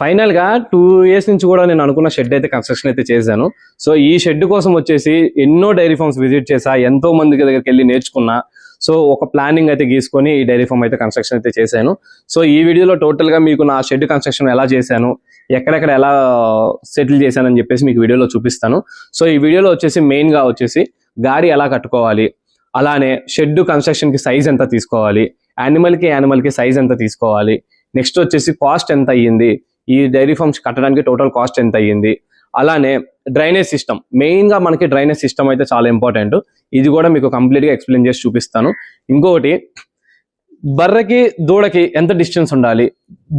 ఫైనల్గా two years నుంచి కూడా నేను అనుకున్న షెడ్ అయితే కన్స్ట్రక్షన్ అయితే చేశాను. సో ఈ షెడ్ కోసం వచ్చేసి ఎన్నో డైరీ ఫార్మ్స్ విజిట్ చేశా ఎంతో మంది దగ్గరికి వెళ్ళి నేర్చుకున్నా. సో ఒక ప్లానింగ్ అయితే గీసుకొని ఈ డైరీ ఫామ్ అయితే కన్స్ట్రక్షన్ అయితే చేశాను. సో ఈ వీడియోలో టోటల్గా మీకు నా షెడ్ కన్స్ట్రక్షన్ ఎలా చేశాను ఎక్కడెక్కడ ఎలా సెటిల్ చేశానని చెప్పేసి మీకు వీడియోలో చూపిస్తాను. సో ఈ వీడియోలో వచ్చేసి మెయిన్గా వచ్చేసి గాడి ఎలా కట్టుకోవాలి అలానే షెడ్ కన్స్ట్రక్షన్కి సైజ్ ఎంత తీసుకోవాలి యానిమల్కి యానిమల్కి సైజ్ ఎంత తీసుకోవాలి నెక్స్ట్ వచ్చేసి కాస్ట్ ఎంత అయ్యింది ఈ డైరీ ఫార్మ్స్ కట్టడానికి టోటల్ కాస్ట్ ఎంత అయ్యింది? అలానే డ్రైనేజ్ సిస్టమ్ మెయిన్గా మనకి డ్రైనేజ్ సిస్టమ్ అయితే చాలా ఇంపార్టెంట్ ఇది కూడా మీకు కంప్లీట్గా ఎక్స్ప్లెయిన్ చేసి చూపిస్తాను. ఇంకొకటి బర్రెకి దూడకి ఎంత డిస్టెన్స్ ఉండాలి?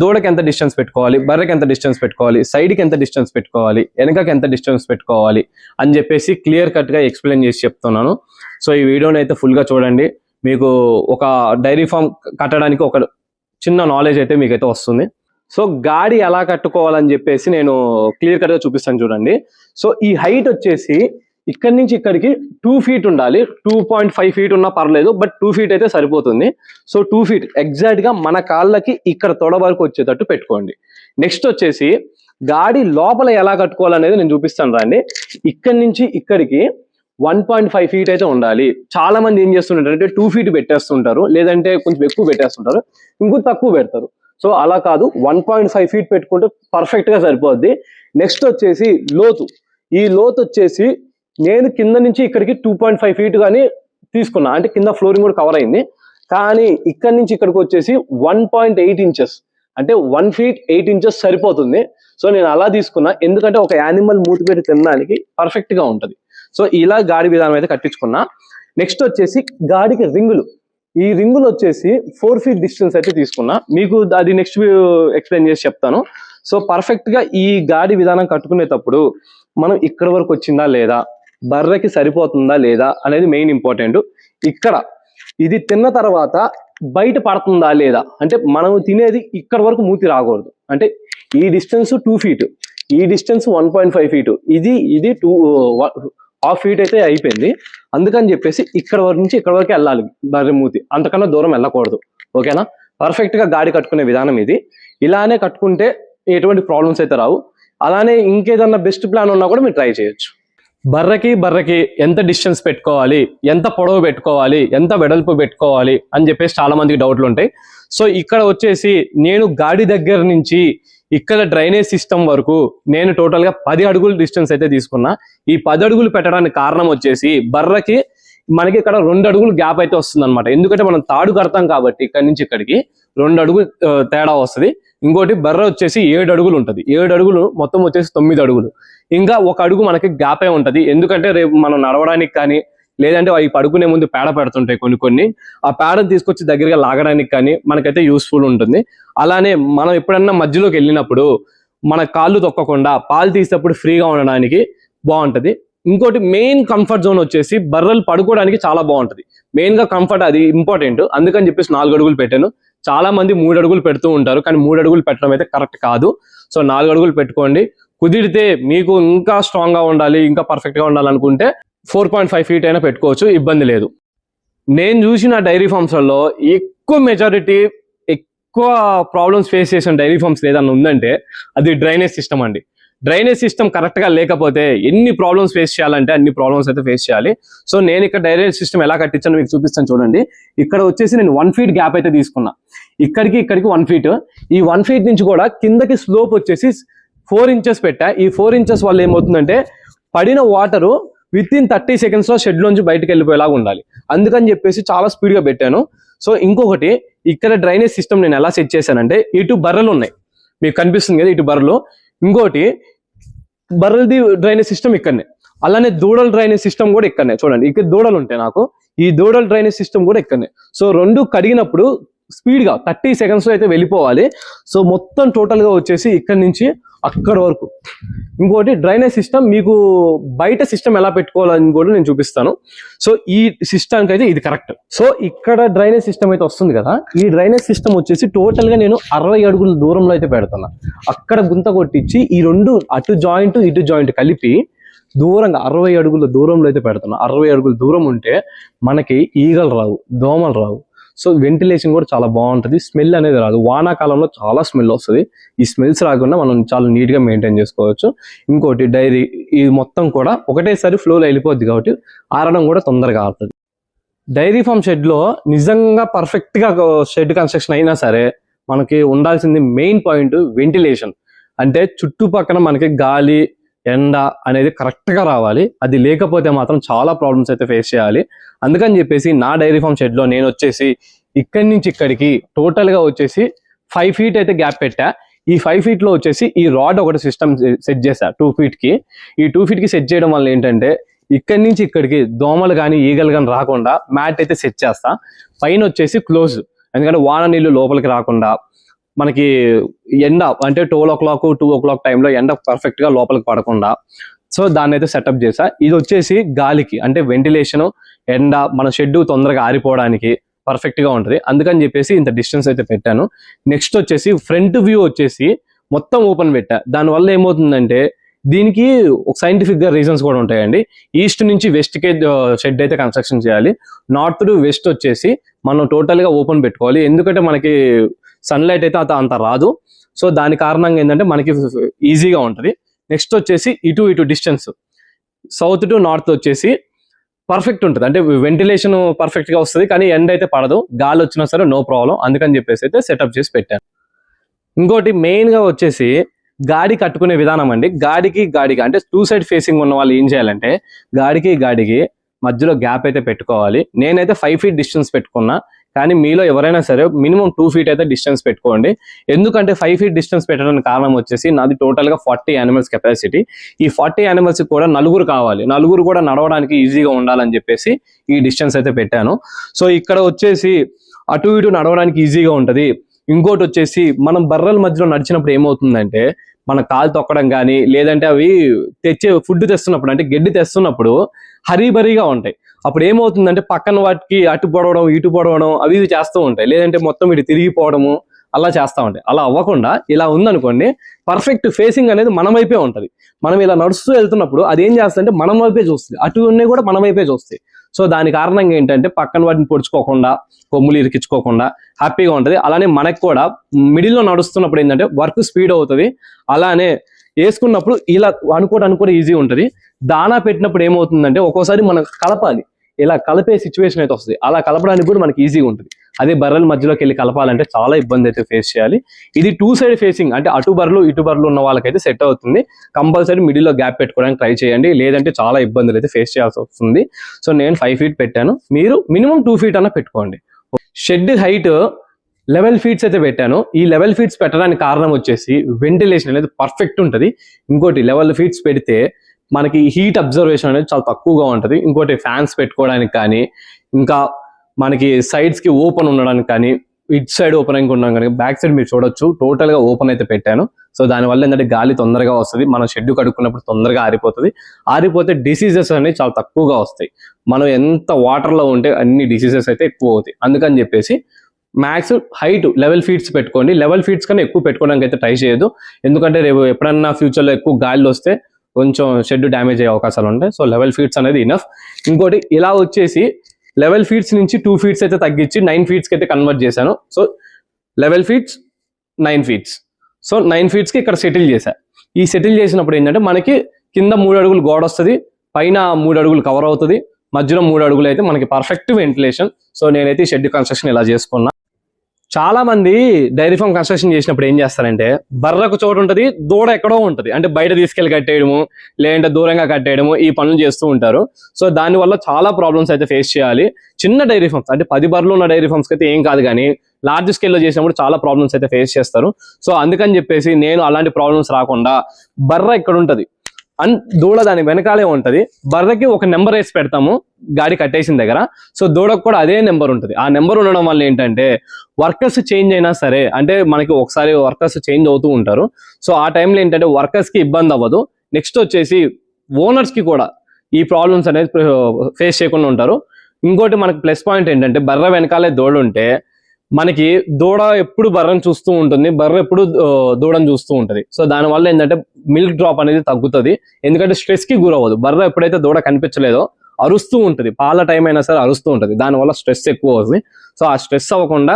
దూడకి ఎంత డిస్టెన్స్ పెట్టుకోవాలి? బర్రెకి ఎంత డిస్టెన్స్ పెట్టుకోవాలి? సైడ్కి ఎంత డిస్టెన్స్ పెట్టుకోవాలి? వెనకకి ఎంత డిస్టెన్స్ పెట్టుకోవాలి? అని చెప్పేసి క్లియర్ కట్గా ఎక్స్ప్లెయిన్ చేసి చెప్తున్నాను. సో ఈ వీడియోని అయితే ఫుల్గా చూడండి. మీకు ఒక డైరీ ఫామ్ కట్టడానికి ఒక చిన్న నాలెడ్జ్ అయితే మీకైతే వస్తుంది. సో గాడి ఎలా కట్టుకోవాలని చెప్పేసి నేను క్లియర్ కట్గా చూపిస్తాను చూడండి. సో ఈ హైట్ వచ్చేసి ఇక్కడి నుంచి ఇక్కడికి టూ ఫీట్ ఉండాలి. టూ పాయింట్ ఫైవ్ ఫీట్ ఉన్నా పర్లేదు బట్ టూ ఫీట్ అయితే సరిపోతుంది. సో టూ ఫీట్ ఎగ్జాక్ట్గా మన కాళ్ళకి ఇక్కడ తొడ వరకు వచ్చేటట్టు పెట్టుకోండి. నెక్స్ట్ వచ్చేసి గాడి లోపల ఎలా కట్టుకోవాలనేది నేను చూపిస్తాను రండి. ఇక్కడి నుంచి ఇక్కడికి వన్ పాయింట్ ఫైవ్ ఫీట్ అయితే ఉండాలి. చాలా మంది ఏం చేస్తుంటారు అంటే టూ ఫీట్ పెట్టేస్తుంటారు లేదంటే కొంచెం ఎక్కువ పెట్టేస్తుంటారు ఇంకో తక్కువ పెడతారు. సో అలా కాదు వన్ పాయింట్ ఫైవ్ ఫీట్ పెట్టుకుంటే పర్ఫెక్ట్గా సరిపోద్ది. నెక్స్ట్ వచ్చేసి లోతు. ఈ లోతు వచ్చేసి నేను కింద నుంచి ఇక్కడికి టూ పాయింట్ ఫైవ్ ఫీట్ కానీ తీసుకున్నా. అంటే కింద ఫ్లోరింగ్ కూడా కవర్ అయింది. కానీ ఇక్కడ నుంచి ఇక్కడికి వచ్చేసి వన్ పాయింట్ ఎయిట్ ఇంచెస్ అంటే వన్ ఫీట్ ఎయిట్ ఇంచెస్ సరిపోతుంది. సో నేను అలా తీసుకున్నా. ఎందుకంటే ఒక యానిమల్ మూతి పెట్టి తినడానికి పర్ఫెక్ట్గా ఉంటుంది. సో ఇలా గాడి విధానం అయితే కట్టించుకున్నా. నెక్స్ట్ వచ్చేసి గాడికి రింగులు. ఈ రింగులు వచ్చేసి ఫోర్ ఫీట్ డిస్టెన్స్ అయితే తీసుకున్నా. మీకు అది నెక్స్ట్ ఎక్స్ప్లెయిన్ చేసి చెప్తాను. సో పర్ఫెక్ట్గా ఈ గాడి విధానం కట్టుకునేటప్పుడు మనం ఇక్కడ వరకు వచ్చిందా లేదా బర్రెకి సరిపోతుందా లేదా అనేది మెయిన్ ఇంపార్టెంట్ ఇక్కడ ఇది తిన్న తర్వాత బయట పడుతుందా లేదా అంటే మనం తినేది ఇక్కడ వరకు మూతి రాకూడదు. అంటే ఈ డిస్టెన్స్ టూ ఫీట్ ఈ distance one point five feet ఇది ఇది టూ హాఫ్ ఫీట్ అయితే అయిపోయింది. అందుకని చెప్పేసి ఇక్కడ వరకు నుంచి ఇక్కడ వరకు వెళ్ళాలి బర్రె మూతి అంతకన్నా దూరం వెళ్ళకూడదు. ఓకేనా? పర్ఫెక్ట్గా గాడి కట్టుకునే విధానం ఇది. ఇలానే కట్టుకుంటే ఎటువంటి ప్రాబ్లమ్స్ అయితే రావు. అలానే ఇంకేదన్నా బెస్ట్ ప్లాన్ ఉన్నా కూడా మీరు ట్రై చేయొచ్చు. బర్రెకి బర్రెకి ఎంత డిస్టెన్స్ పెట్టుకోవాలి? ఎంత పొడవు పెట్టుకోవాలి? ఎంత వెడల్పు పెట్టుకోవాలి? అని చెప్పేసి చాలా మందికి డౌట్లు ఉంటాయి. సో ఇక్కడ వచ్చేసి నేను గాడి దగ్గర నుంచి ఇక్కడ డ్రైనేజ్ సిస్టమ్ వరకు నేను టోటల్గా పది అడుగుల డిస్టెన్స్ అయితే తీసుకున్నా. ఈ పది అడుగులు పెట్టడానికి కారణం వచ్చేసి బర్రకి మనకి ఇక్కడ రెండు అడుగులు గ్యాప్ అయితే వస్తుంది అనమాట ఎందుకంటే మనం తాడు కడతాం కాబట్టి ఇక్కడ నుంచి ఇక్కడికి రెండు అడుగులు తేడా వస్తుంది. ఇంకోటి బర్ర వచ్చేసి ఏడు అడుగులు ఉంటది. ఏడు అడుగులు మొత్తం వచ్చేసి తొమ్మిది అడుగులు. ఇంకా ఒక అడుగు మనకి గ్యాపే ఉంటది. ఎందుకంటే రేపు మనం నడవడానికి కానీ లేదంటే అవి పడుకునే ముందు పేడ పెడుతుంటాయి కొన్ని కొన్ని. ఆ పేడను తీసుకొచ్చి దగ్గరగా లాగడానికి కానీ మనకైతే యూస్ఫుల్ ఉంటుంది. అలానే మనం ఎప్పుడన్నా మధ్యలోకి వెళ్ళినప్పుడు మన కాళ్ళు తొక్కకుండా పాలు తీసేటప్పుడు ఫ్రీగా ఉండడానికి బాగుంటది. ఇంకోటి మెయిన్ కంఫర్ట్ జోన్ వచ్చేసి బర్రెలు పడుకోవడానికి చాలా బాగుంటది. మెయిన్గా కంఫర్ట్ అది ఇంపార్టెంట్ అందుకని చెప్పేసి నాలుగు అడుగులు పెట్టాను. చాలా మంది మూడు అడుగులు పెడుతూ ఉంటారు. కానీ మూడు అడుగులు పెట్టడం అయితే కరెక్ట్ కాదు. సో నాలుగు అడుగులు పెట్టుకోండి. కుదిరితే మీకు ఇంకా స్ట్రాంగ్గా ఉండాలి ఇంకా పర్ఫెక్ట్గా ఉండాలనుకుంటే ఫోర్ పాయింట్ ఫైవ్ ఫీట్ అయినా పెట్టుకోవచ్చు ఇబ్బంది లేదు. నేను చూసిన డైరీ ఫార్మ్స్లలో ఎక్కువ మెజారిటీ ఎక్కువ ప్రాబ్లమ్స్ ఫేస్ చేసిన డైరీ ఫార్మ్స్ ఏదన్నా ఉందంటే అది డ్రైనేజ్ సిస్టమ్ అండి. డ్రైనేజ్ సిస్టమ్ కరెక్ట్గా లేకపోతే ఎన్ని ప్రాబ్లమ్స్ ఫేస్ చేయాలంటే అన్ని ప్రాబ్లమ్స్ అయితే ఫేస్ చేయాలి. సో నేను ఇక్కడ డ్రైనేజ్ సిస్టమ్ ఎలా కట్టించాను మీకు చూపిస్తాను చూడండి. ఇక్కడ వచ్చేసి నేను వన్ ఫీట్ గ్యాప్ అయితే తీసుకున్నా. ఇక్కడికి ఇక్కడికి వన్ ఫీట్ ఈ వన్ ఫీట్ నుంచి కూడా కిందకి స్లోప్ వచ్చేసి ఫోర్ ఇంచెస్ పెట్టా. ఈ ఫోర్ ఇంచెస్ వల్ల ఏమవుతుందంటే పడిన వాటరు విత్ ఇన్ థర్టీ సెకండ్స్లో షెడ్ లోంచి బయటకు వెళ్ళిపోయేలాగా ఉండాలి. అందుకని చెప్పేసి చాలా స్పీడ్గా పెట్టాను. సో ఇంకొకటి ఇక్కడ డ్రైనేజ్ సిస్టమ్ నేను ఎలా సెట్ చేశానంటే ఇటు బర్రెలు ఉన్నాయి. మీకు కనిపిస్తుంది కదా ఇటు బర్రెలు. ఇంకోటి బర్రెలది డ్రైనేజ్ సిస్టమ్ ఇక్కడనే. అలానే దూడల డ్రైనేజ్ సిస్టమ్ కూడా ఇక్కడనే. చూడండి ఇక్కడ దూడలు ఉంటాయి నాకు. ఈ దూడల డ్రైనేజ్ సిస్టమ్ కూడా ఇక్కడనే. సో రెండు కడిగినప్పుడు స్పీడ్గా థర్టీ సెకండ్స్లో అయితే వెళ్ళిపోవాలి. సో మొత్తం టోటల్గా వచ్చేసి ఇక్కడ నుంచి అక్కడ వరకు. ఇంకోటి డ్రైనేజ్ సిస్టమ్ మీకు బయట సిస్టమ్ ఎలా పెట్టుకోవాలని కూడా నేను చూపిస్తాను. సో ఈ సిస్టమ్కి అయితే ఇది కరెక్ట్. సో ఇక్కడ డ్రైనేజ్ సిస్టమ్ అయితే వస్తుంది కదా. ఈ డ్రైనేజ్ సిస్టమ్ వచ్చేసి టోటల్గా నేను అరవై అడుగుల దూరంలో అయితే పెడుతున్నా. అక్కడ గుంత కొట్టించి ఈ రెండు అటు జాయింట్ ఇటు జాయింట్ కలిపి దూరంగా అరవై అడుగుల దూరంలో అయితే పెడుతున్నా. అరవై అడుగుల దూరం ఉంటే మనకి ఈగలు రావు దోమలు రావు. సో వెంటిలేషన్ కూడా చాలా బాగుంటుంది. స్మెల్ అనేది రాదు. వానాకాలంలో చాలా స్మెల్ వస్తుంది. ఈ స్మెల్స్ రాకుండా మనం చాలా నీట్గా మెయింటైన్ చేసుకోవచ్చు. ఇంకోటి డైరీ ఇది మొత్తం కూడా ఒకటేసారి ఫ్లోలో వెళ్ళిపోద్ది కాబట్టి ఆరడం కూడా తొందరగా ఆరుతుంది. డైరీ ఫామ్ షెడ్లో నిజంగా పర్ఫెక్ట్గా షెడ్ కన్స్ట్రక్షన్ అయినా సరే మనకి ఉండాల్సింది మెయిన్ పాయింట్ వెంటిలేషన్. అంటే చుట్టుపక్కల మనకి గాలి ఎండ అనేది కరెక్ట్గా రావాలి. అది లేకపోతే మాత్రం చాలా ప్రాబ్లమ్స్ అయితే ఫేస్ చేయాలి. అందుకని చెప్పేసి నా డైరీ ఫామ్ షెడ్లో నేను వచ్చేసి ఇక్కడి నుంచి ఇక్కడికి టోటల్గా వచ్చేసి ఫైవ్ ఫీట్ అయితే గ్యాప్ పెట్టా. ఈ ఫైవ్ ఫీట్లో వచ్చేసి ఈ రాడ్ ఒకటి సిస్టమ్ సెట్ చేశా టూ ఫీట్కి. ఈ టూ ఫీట్కి సెట్ చేయడం వల్ల ఏంటంటే ఇక్కడి నుంచి ఇక్కడికి దోమలు కానీ ఈగలు కానీ రాకుండా మ్యాట్ అయితే సెట్ చేస్తా. పైన వచ్చేసి క్లోజ్ ఎందుకంటే వాన నీళ్ళు లోపలికి రాకుండా మనకి ఎండ అంటే twelve o'clock two o'clock టైంలో ఎండ పర్ఫెక్ట్గా లోపలికి పడకుండా. సో దాన్ని అయితే సెటప్ చేసా ఇది వచ్చేసి గాలికి అంటే వెంటిలేషన్ ఎండ మన షెడ్ తొందరగా ఆరిపోవడానికి పర్ఫెక్ట్గా ఉంటుంది. అందుకని చెప్పేసి ఇంత డిస్టెన్స్ అయితే పెట్టాను. నెక్స్ట్ వచ్చేసి ఫ్రంట్ వ్యూ వచ్చేసి మొత్తం ఓపెన్ పెట్టా. దానివల్ల ఏమవుతుందంటే దీనికి ఒక సైంటిఫిక్గా రీజన్స్ కూడా ఉంటాయండి. ఈస్ట్ నుంచి వెస్ట్ కే షెడ్ అయితే కన్స్ట్రక్షన్ చేయాలి. నార్త్ టు వెస్ట్ వచ్చేసి మనం టోటల్గా ఓపెన్ పెట్టుకోవాలి. ఎందుకంటే మనకి సన్లైట్ అయితే అంత అంత రాదు. సో దాని కారణంగా ఏంటంటే మనకి ఈజీగా ఉంటుంది. నెక్స్ట్ వచ్చేసి ఇటు ఇటు డిస్టెన్స్ సౌత్ టు నార్త్ వచ్చేసి పర్ఫెక్ట్ ఉంటుంది. అంటే వెంటిలేషన్ పర్ఫెక్ట్గా వస్తుంది కానీ ఎండ్ అయితే పడదు. గాలి వచ్చినా సరే నో ప్రాబ్లం అందుకని చెప్పేసి అయితే సెటప్ చేసి పెట్టాను. ఇంకోటి మెయిన్గా వచ్చేసి గాడి కట్టుకునే విధానం అండి. గాడికి గాడికి అంటే టూ సైడ్ ఫేసింగ్ ఉన్న వాళ్ళు ఏం చేయాలంటే గాడికి గాడికి మధ్యలో గ్యాప్ అయితే పెట్టుకోవాలి. నేనైతే ఫైవ్ ఫీట్ డిస్టెన్స్ పెట్టుకున్నా. కానీ మీలో ఎవరైనా సరే మినిమం టూ ఫీట్ అయితే డిస్టెన్స్ పెట్టుకోండి. ఎందుకంటే ఫైవ్ ఫీట్ డిస్టెన్స్ పెట్టడానికి కారణం వచ్చేసి నాది టోటల్గా ఫార్టీ యానిమల్స్ కెపాసిటీ ఈ ఫార్టీ యానిమల్స్ కూడా నలుగురు కావాలి. నలుగురు కూడా నడవడానికి ఈజీగా ఉండాలని చెప్పేసి ఈ డిస్టెన్స్ అయితే పెట్టాను. సో ఇక్కడ వచ్చేసి అటు ఇటు నడవడానికి ఈజీగా ఉంటుంది. ఇంకోటి వచ్చేసి మనం బర్రెల మధ్యలో నడిచినప్పుడు ఏమవుతుందంటే మన కాలు తొక్కడం కానీ లేదంటే అవి తెచ్చే ఫుడ్ తెస్తున్నప్పుడు అంటే గడ్డి తెస్తున్నప్పుడు హరీబరీగా ఉంటాయి. అప్పుడు ఏమవుతుందంటే పక్కన వాటికి అటు పొడవడం ఇటు పొడవడం అవి ఇవి చేస్తూ ఉంటాయి. లేదంటే మొత్తం ఇటు తిరిగిపోవడము అలా చేస్తూ ఉంటాయి. అలా అవ్వకుండా ఇలా ఉందనుకోండి పర్ఫెక్ట్ ఫేసింగ్ అనేది మన వైపే ఉంటుంది. మనం ఇలా నడుస్తూ వెళ్తున్నప్పుడు అది ఏం చేస్తుందంటే మనం వైపే చూస్తుంది. అటు ఉన్నాయి కూడా మన వైపే చూస్తాయి. సో దాని కారణంగా ఏంటంటే పక్కన వాటిని పొడుచుకోకుండా కొమ్ములు ఇరికించుకోకుండా హ్యాపీగా ఉంటుంది. అలానే మనకు కూడా మిడిల్లో నడుస్తున్నప్పుడు ఏంటంటే వర్క్ స్పీడ్ అవుతుంది. అలానే వేసుకున్నప్పుడు ఇలా అనుకోవడానికి కూడా ఈజీ ఉంటుంది. దానా పెట్టినప్పుడు ఏమవుతుందంటే ఒక్కోసారి మనం కలపాలి. ఇలా కలిపే సిచ్యువేషన్ అయితే వస్తుంది. అలా కలపడానికి కూడా మనకి ఈజీగా ఉంటుంది. అదే బర్రెల మధ్యలోకి వెళ్ళి కలపాలంటే చాలా ఇబ్బంది అయితే ఫేస్ చేయాలి. ఇది టూ సైడ్ ఫేసింగ్ అంటే అటు బర్రెలు ఇటు బర్రెలు ఉన్న వాళ్ళకైతే సెట్ అవుతుంది. కంపల్సరీ మిడిల్లో గ్యాప్ పెట్టుకోవడానికి ట్రై చేయండి. లేదంటే చాలా ఇబ్బందులు అయితే ఫేస్ చేయాల్సి వస్తుంది. సో నేను ఫైవ్ ఫీట్ పెట్టాను. మీరు మినిమం టూ ఫీట్ అన్న పెట్టుకోండి. షెడ్ హైట్ లెవెల్ ఫీట్స్ అయితే పెట్టాను. ఈ లెవెల్ ఫీట్స్ పెట్టడానికి కారణం వచ్చేసి వెంటిలేషన్ అనేది పర్ఫెక్ట్ ఉంటుంది. ఇంకోటి లెవెల్ ఫీట్స్ పెడితే మనకి హీట్ అబ్జర్వేషన్ అనేది చాలా తక్కువగా ఉంటుంది. ఇంకోటి ఫ్యాన్స్ పెట్టుకోవడానికి కానీ ఇంకా మనకి సైడ్స్కి ఓపెన్ ఉండడానికి కానీ ఇట్ సైడ్ ఓపెన్ అయి ఉండడం కానీ బ్యాక్ సైడ్ మీరు చూడొచ్చు. టోటల్గా ఓపెన్ అయితే పెట్టాను. సో దానివల్ల ఏంటంటే గాలి తొందరగా వస్తుంది. మనం షెడ్ కడుక్కున్నప్పుడు తొందరగా ఆరిపోతుంది. ఆరిపోతే డిసీజెస్ అనేవి చాలా తక్కువగా వస్తాయి. మనం ఎంత వాటర్లో ఉంటే అన్ని డిసీజెస్ అయితే ఎక్కువ అవుతాయి. అందుకని చెప్పేసి మ్యాక్స్ హైట్ లెవెల్ ఫీట్స్ పెట్టుకోండి. లెవెల్ ఫీట్స్ కన్నా ఎక్కువ పెట్టుకోవడానికి అయితే ట్రై చేయదు ఎందుకంటే రేపు ఎప్పుడన్నా ఫ్యూచర్లో ఎక్కువ గాలి వస్తే కొంచెం షెడ్ డ్యామేజ్ అయ్యే అవకాశాలు ఉంటాయి. సో లెవెల్ ఫీట్స్ అనేది ఇనఫ్ ఇంకోటి ఇలా వచ్చేసి లెవెల్ ఫీట్స్ నుంచి టూ ఫీట్స్ అయితే తగ్గించి నైన్ ఫీట్స్కి అయితే కన్వర్ట్ చేశాను. So eleven feets nine feets so nine ఫీట్స్కి ఇక్కడ సెటిల్ చేశా. ఈ సెటిల్ చేసినప్పుడు ఏంటంటే మనకి కింద మూడు అడుగులు గోడ వస్తుంది పైన మూడు అడుగులు కవర్ అవుతుంది మధ్యలో మూడు అడుగులు అయితే మనకి పర్ఫెక్ట్ వెంటిలేషన్ సో నేనైతే ఈ షెడ్ కన్స్ట్రక్షన్ ఇలా చేసుకున్నా. చాలా మంది డైరీ ఫామ్ కన్స్ట్రక్షన్ చేసినప్పుడు ఏం చేస్తారంటే బర్రకు చోటు ఉంటుంది దూడ ఎక్కడో ఉంటుంది. అంటే బయట తీసుకెళ్ళి కట్టేయడము లేదంటే దూరంగా కట్టేయడము ఈ పనులు చేస్తూ ఉంటారు. సో దాని వల్ల చాలా ప్రాబ్లమ్స్ అయితే ఫేస్ చేయాలి. చిన్న డైరీ ఫామ్స్ అంటే పది బర్రలు ఉన్న డైరీ ఫామ్స్ అయితే ఏం కాదు కానీ లార్జ్ స్కేల్లో చేసినప్పుడు చాలా ప్రాబ్లమ్స్ అయితే ఫేస్ చేస్తారు. సో అందుకని చెప్పేసి నేను అలాంటి ప్రాబ్లమ్స్ రాకుండా బర్ర ఇక్కడ ఉంటుంది? అండ్ దూడ దాని వెనకాలే ఉంటుంది. బర్రెకి ఒక నెంబర్ వేసి పెడతాము. గాడి కట్టేసిన దగ్గర. సో దూడకు కూడా అదే నెంబర్ ఉంటుంది. ఆ నెంబర్ ఉండడం వల్ల ఏంటంటే వర్కర్స్ చేంజ్ అయినా సరే అంటే మనకి ఒకసారి వర్కర్స్ చేంజ్ అవుతూ ఉంటారు. సో ఆ టైంలో ఏంటంటే వర్కర్స్కి ఇబ్బంది అవ్వదు. నెక్స్ట్ వచ్చేసి ఓనర్స్కి కూడా ఈ ప్రాబ్లమ్స్ అనేది ఫేస్ చేయకుండా ఉంటారు. ఇంకోటి మనకి ప్లస్ పాయింట్ ఏంటంటే బర్రె వెనకాలే దూడ ఉంటే మనకి దూడ ఎప్పుడు బర్రెని చూస్తూ ఉంటుంది బర్రె ఎప్పుడు దూడను దూడని చూస్తూ ఉంటుంది. సో దానివల్ల ఏంటంటే మిల్క్ డ్రాప్ అనేది తగ్గుతుంది. ఎందుకంటే స్ట్రెస్కి గురవ్వదు. బర్రె ఎప్పుడైతే దూడ కనిపించలేదో అరుస్తూ ఉంటుంది. పాల టైం అయినా సరే అరుస్తూ ఉంటుంది. దానివల్ల స్ట్రెస్ ఎక్కువ అవుతుంది. సో ఆ స్ట్రెస్ అవ్వకుండా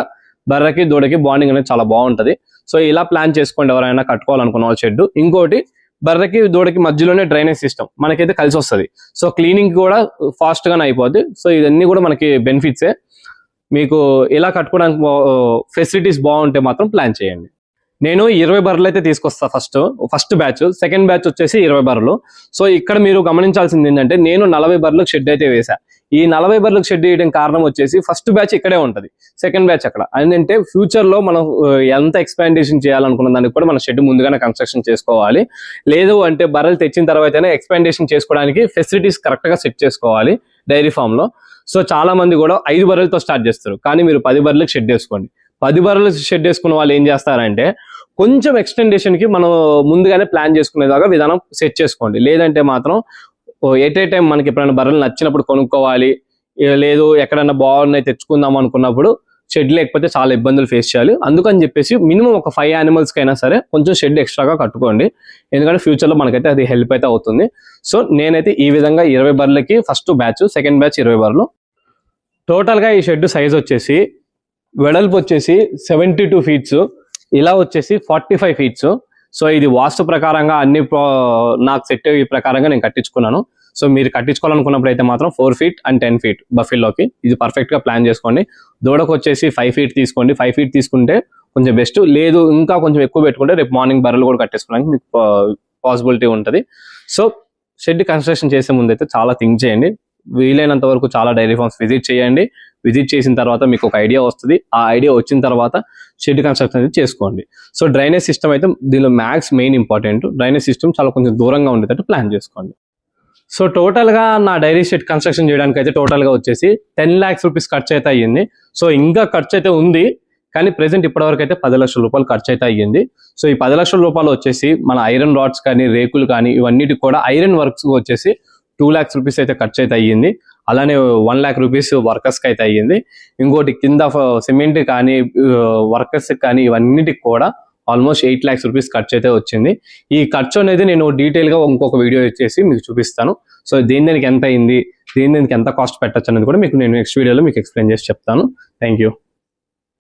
బర్రెకి దూడకి బాండింగ్ అనేది చాలా బాగుంటది. సో ఇలా ప్లాన్ చేసుకోండి ఎవరైనా కట్టుకోవాలనుకున్న వాళ్ళు షెడ్ ఇంకోటి బర్రెకి దూడకి మధ్యలోనే డ్రైనేజ్ సిస్టమ్ మనకైతే కలిసి వస్తుంది. సో క్లీనింగ్ కూడా ఫాస్ట్ గానే అయిపోద్ది. సో ఇవన్నీ కూడా మనకి బెనిఫిట్సే మీకు ఇలా కట్టుకోవడానికి ఫెసిలిటీస్ బాగుంటే మాత్రం ప్లాన్ చేయండి. నేను ఇరవై బర్రెలు అయితే తీసుకొస్తా first first batch second batch వచ్చేసి ఇరవై బర్రెలు సో ఇక్కడ మీరు గమనించాల్సింది ఏంటంటే నేను నలభై బర్రెలకు షెడ్ అయితే వేసా ఈ నలభై బర్రెలకు షెడ్ వేయడం కారణం వచ్చేసి ఫస్ట్ బ్యాచ్ ఇక్కడే ఉంటుంది. సెకండ్ బ్యాచ్ అక్కడ. ఏంటంటే ఫ్యూచర్లో మనం ఎంత ఎక్స్పాండేషన్ చేయాలనుకున్న దానికి కూడా మన షెడ్ ముందుగానే కన్స్ట్రక్షన్ చేసుకోవాలి. లేదు అంటే బర్రెలు తెచ్చిన తర్వాతనే ఎక్స్పాండేషన్ చేసుకోవడానికి ఫెసిలిటీస్ కరెక్ట్గా సెట్ చేసుకోవాలి డైరీ ఫామ్లో. సో చాలా మంది కూడా ఐదు బర్రెలతో స్టార్ట్ చేస్తారు. కానీ మీరు పది బర్రెలకు షెడ్ వేసుకోండి. పది బర్రెలు షెడ్ వేసుకున్న వాళ్ళు ఏం చేస్తారంటే కొంచెం ఎక్స్టెండేషన్కి మనం ముందుగానే ప్లాన్ చేసుకునేదాకా విధానం సెట్ చేసుకోండి. లేదంటే మాత్రం ఎట్ ఏ టైం మనకి ఎప్పుడైనా బర్రెలు నచ్చినప్పుడు కొనుక్కోవాలి. లేదు ఎక్కడైనా బాగున్నాయి తెచ్చుకుందాం అనుకున్నప్పుడు షెడ్ లేకపోతే చాలా ఇబ్బందులు ఫేస్ చేయాలి. అందుకని చెప్పేసి మినిమం ఒక ఫైవ్ యానిమల్స్ కైనా సరే కొంచెం షెడ్ ఎక్స్ట్రాగా కట్టుకోండి. ఎందుకంటే ఫ్యూచర్లో మనకైతే అది హెల్ప్ అయితే అవుతుంది. సో నేనైతే ఈ విధంగా ఇరవై బర్లకి ఫస్ట్ బ్యాచ్ సెకండ్ బ్యాచ్ ఇరవై బర్లు టోటల్గా ఈ షెడ్ సైజ్ వచ్చేసి వెడల్పు వచ్చేసి సెవెంటీ టూ ఫీట్స్ ఇలా వచ్చేసి ఫార్టీ ఫైవ్ ఫీట్స్. సో ఇది వాస్తు ప్రకారంగా అన్ని నాకు సెట్ అయ్యే ప్రకారంగా నేను కట్టించుకున్నాను. సో మీరు కట్టించుకోవాలనుకున్నప్పుడు అయితే మాత్రం four feet and ten feet బఫిల్లోకి. ఇది పర్ఫెక్ట్గా ప్లాన్ చేసుకోండి. దూడకు వచ్చేసి ఫైవ్ ఫీట్ తీసుకోండి. ఫైవ్ ఫీట్ తీసుకుంటే కొంచెం బెస్ట్ లేదు ఇంకా కొంచెం ఎక్కువ పెట్టుకుంటే రేపు మార్నింగ్ బర్రెలు కూడా కట్టేసుకోవడానికి మీకు పాసిబిలిటీ ఉంటుంది. సో షెడ్ కన్స్ట్రక్షన్ చేసే ముందు అయితే చాలా థింక్ చేయండి. వీలైనంత వరకు చాలా డైరీ ఫార్మ్స్ విజిట్ చేయండి. విజిట్ చేసిన తర్వాత మీకు ఒక ఐడియా వస్తుంది. ఆ ఐడియా వచ్చిన తర్వాత షెడ్ కన్స్ట్రక్షన్ అయితే చేసుకోండి. సో డ్రైనేజ్ సిస్టమ్ అయితే దీనిలో max main important drainage system చాలా కొంచెం దూరంగా ఉండేటట్టు ప్లాన్ చేసుకోండి. సో టోటల్గా నా డైరీ షెడ్ కన్స్ట్రక్షన్ చేయడానికి అయితే టోటల్గా వచ్చేసి టెన్ లాక్స్ రూపీస్ ఖర్చు అయితే అయ్యింది. సో ఇంకా ఖర్చు అయితే ఉంది కానీ ప్రెసెంట్ ఇప్పటివరకు అయితే పది లక్షల రూపాయలు ఖర్చు అయితే అయ్యింది. సో ఈ పది లక్షల రూపాయలు వచ్చేసి మన ఐరన్ రాడ్స్ కానీ రేకులు కానీ ఇవన్నిటికి కూడా ఐరన్ వర్క్స్ వచ్చేసి టూ ల్యాక్స్ రూపీస్ అయితే ఖర్చు అయితే అయ్యింది. అలానే వన్ ల్యాక్ రూపీస్ వర్కర్స్కి అయితే అయ్యింది. ఇంకోటి కింద సిమెంట్ కానీ వర్కర్స్ కానీ ఇవన్నిటికి కూడా ఆల్మోస్ట్ ఎయిట్ ల్యాక్స్ రూపీస్ ఖర్చు అయితే వచ్చింది. ఈ ఖర్చు అనేది నేను డీటెయిల్గా ఇంకొక వీడియో చేసి మీకు చూపిస్తాను. సో దేని దానికి ఎంత అయింది దేని దానికి ఎంత కాస్ట్ పెట్టచ్చు అనేది కూడా మీకు నేను నెక్స్ట్ వీడియోలో మీకు ఎక్స్ప్లెయిన్ చేసి చెప్తాను. Thank you